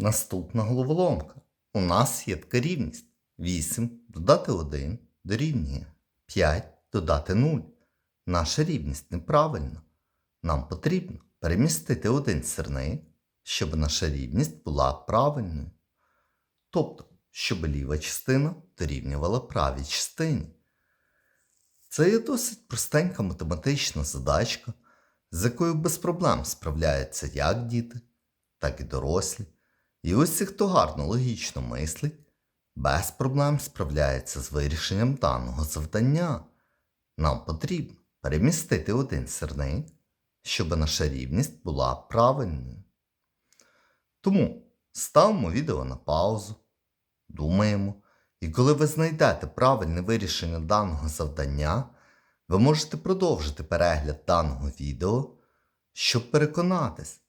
Наступна головоломка. У нас є така рівність. 8 додати 1 дорівнює 5 додати 0. Наша рівність неправильна. Нам потрібно перемістити один сірник, щоб наша рівність була правильною. Тобто, щоб ліва частина дорівнювала правій частині. Це є досить простенька математична задачка, з якою без проблем справляються як діти, так і дорослі. І ось ці, хто гарно логічно мислить, без проблем справляється з вирішенням даного завдання. Нам потрібно перемістити один сірник, щоб наша рівність була правильною. Тому ставимо відео на паузу, думаємо, і коли ви знайдете правильне вирішення даного завдання, ви можете продовжити перегляд даного відео, щоб переконатись,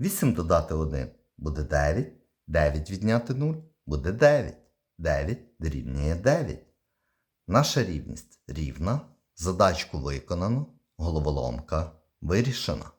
8 додати 1 буде 9, 9 відняти 0 буде 9, 9 дорівнює 9. Наша рівність рівна, задачку виконано, головоломка вирішена.